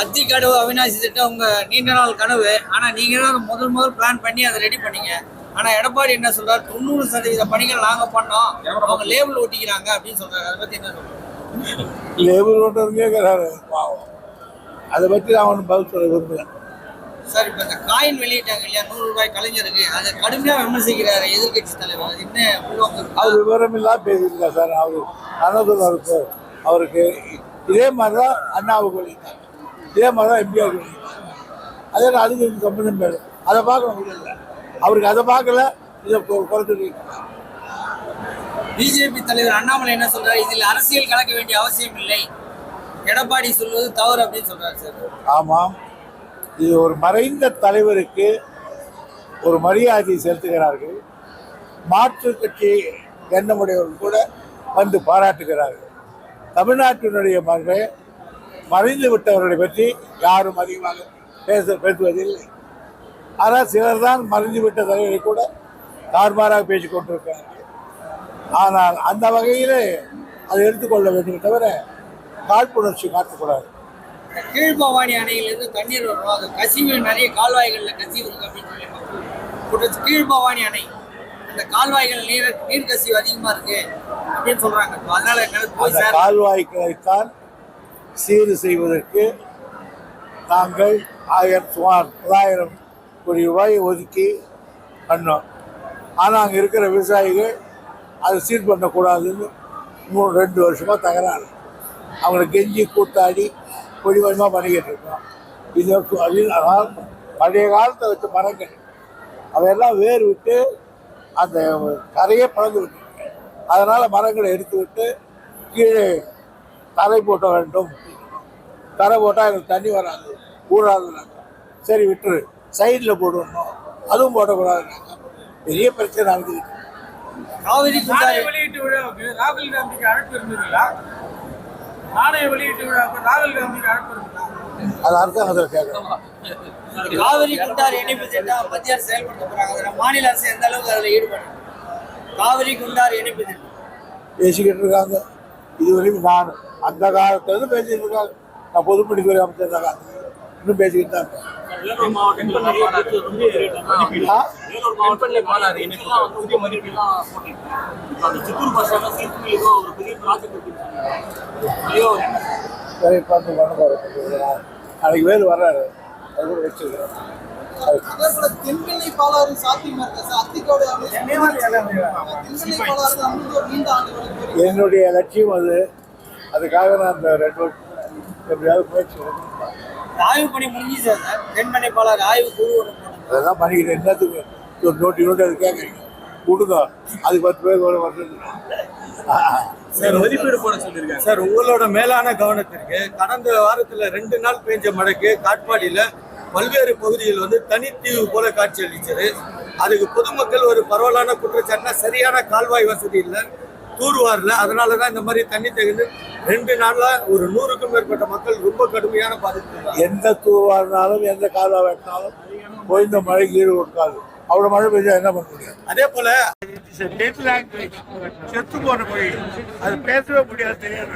அத்தி கனவு அவினாசி திட்டம் உங்க நீண்ட நாள் கனவு. ஆனா நீங்க தான் முதல் முதல் பிளான் பண்ணி அதை ரெடி பண்ணீங்க. ஆனா எடப்பாடி என்ன சொல்றாரு? தொண்ணூறு சதவீத பணிகள் நாங்க பண்ணோம். அவங்க லேபிள் ஒட்டிக்கிறாங்க அப்படின்னு சொல்றாரு. அதை பத்தி என்ன சொல்றாரு லேபர் ஓட்டர் கேட்குறாரு பாவம். அதை பற்றி நான் ஒன்றும் பதில் சொல்ல விரும்பல. சார் இப்ப இந்த காயின் வெளியிட்டாங்க இல்லையா? நூறு ரூபாய் கலைஞருக்கு. அதை கடுமையா விமர்சிக்கிறாரு எதிர்க்கட்சி தலைவர். அது என்ன இருக்கா? அவர் விவரம் இல்லாம பேசியிருக்கார் சார். அவர் அண்ணாதுல் அவருக்கு. அவருக்கு இதே மாதிரி தான் அண்ணாவுக்கு வெளியிட்டாங்க. இதே மாதிரி தான் எம்ஜிஆர் வெளியிட்டாங்க அதே அதுக்கு சம்பந்தம் பேரு அதை பார்க்க முடியல அவருக்கு அதை பார்க்கல இதை கொ- குறைச்சிட்டு இருக்காங்க. பிஜேபி தலைவர் அண்ணாமலை என்ன சொல்றாரு? இதில் அரசியல் கலக்க வேண்டிய அவசியம் இல்லை. எடப்பாடி சொல்வது தவறு அப்படின்னு சொல்றாரு சார். ஆமாம் இது ஒரு மறைந்த தலைவருக்கு ஒரு மரியாதை செலுத்துகிறார்கள். மாற்று கட்சி எண்ணமுடையவர்கள் கூட வந்து பாராட்டுகிறார்கள். தமிழ்நாட்டினுடைய மகை மறைந்து விட்டவர்களை பற்றி யாரும் அதிகமாக பேச பேசுவதில்லை. ஆனால் சிலர் தான் மறைந்து விட்ட தலைவரை கூட தார்மாராக பேசிக் கொண்டிருக்கிறார்கள். ஆனால் அந்த வகையில் அதை எடுத்துக்கொள்ள வேண்டும் தவிர காழ்ப்புணர்ச்சி காட்டக்கூடாது கீழ்பவானி அணையிலிருந்து தண்ணீர் வரும். அது கசிவு நிறைய கால்வாய்கள்ல கசிவு இருக்கு அப்படின்னு சொல்லி கீழ்பவானி அணை அந்த கால்வாய்கள் நீர் நீர் கசிவு அதிகமா இருக்கு அப்படின்னு சொல்றாங்க. அதனால போய் அந்த சீர் செய்வதற்கு நாங்கள் ஆயிரம் சுமார் தொள்ளாயிரம் கோடி ரூபாய் ஒதுக்கி பண்ணோம். ஆனால் அங்கே இருக்கிற விவசாயிகள் அதை சீர் பண்ணக்கூடாதுன்னு மூணு ரெண்டு வருஷமாக தகராறு. அவங்களை கெஞ்சி கூத்தாடி கொடி கொஞ்சமாக பண்ணிக்கிட்டு இருக்கோம். இது அதனால் பழைய காலத்தை வச்ச மரங்கள் அவையெல்லாம் வேர் விட்டு அந்த கரையே பழந்து விட்டு அதனால் மரங்களை எடுத்து விட்டு கீழே தரை போட்ட வேண்டும். தரை போட்டால் எங்களுக்கு தண்ணி வராது ஊறாதுனாங்க சரி விட்டுரு. சைடில் போடணும். அதுவும் போடக்கூடாதுனாங்க பெரிய பிரச்சனை நடந்துக்கிட்டு. காவிரி வெளியீட்டு விழாவுக்கு ராகுல் காந்திக்கு அழைப்பு இருந்ததுங்களா? நாணய வெளியீட்டு விழாவுக்கு ராகுல் காந்திக்கு அழைப்பு இருந்ததா? அது அரசாங்கத்தில் கேட்கணும்? காவிரி குண்டாறு இணைப்பு திட்டம் மத்திய அரசு செயல்படுத்த போறாங்க. அதுல மாநில அரசு எந்த அளவுக்கு அதுல ஈடுபடும் காவிரி குண்டாறு இணைப்பு திட்டம். பேசிக்கிட்டு இருக்காங்க. இதுவரையும் நான் அந்த காலத்துலேருந்து பேசிக்கிட்டு இருக்காங்க நான் பொதுப்பணித்துறை அமைச்சர் தான். இன்னும் பேசிக்கிட்டு தான் இருக்கேன். நாளைக்கு வேறு வர்றாரு. அது கூட வச்சுருக்கேன் அதே தென்கெல்லை பாலாறு சாத்தியமா இருக்கா ஒரு என்னுடைய லட்சியம் அது. அதுக்காக நான் அந்த ரெண்டு வருஷம் எப்படியாவது முயற்சி. ஆய்வு பணி முடிஞ்சுச்சு சார். தென்மனை பாலாறு ஆய்வு குழு அதெல்லாம் பண்ணிக்கிட்டு என்னத்துக்கு? ஒரு நோட்டி நோட்டி அது கேட்குறீங்க. கொடுங்க. அதுக்கு பத்து பேர் வர வருது சார் மதிப்பீடு போட சொல்லியிருக்காங்க. சார் உங்களோட மேலான கவனத்திற்கு கடந்த வாரத்துல ரெண்டு நாள் பெஞ்ச மழைக்கு காட்பாடியில பல்வேறு பகுதிகள் வந்து தனித்தீவு போல காட்சி அளிச்சது அதுக்கு பொதுமக்கள் ஒரு பரவலான குற்றச்சாட்டுனா சரியான கால்வாய் வசதி இல்லை தூர்வாரில் அதனால தான் இந்த மாதிரி தண்ணி தகுந்து ரெண்டு நாள்ல ஒரு நூறுக்கும் மேற்பட்ட மக்கள் ரொம்ப கடுமையான பாதிப்பு எந்த தூவாருனாலும் எந்த கால்வா வெட்டினாலும் பொய்ந்த மழைக்கு ஈடு கொடுக்காது. அவ்வளோ மழை பெஞ்சா என்ன பண்ண முடியும்? அதே போல செத்து போன மொழி. அது பேசவே முடியாது தெரியாது.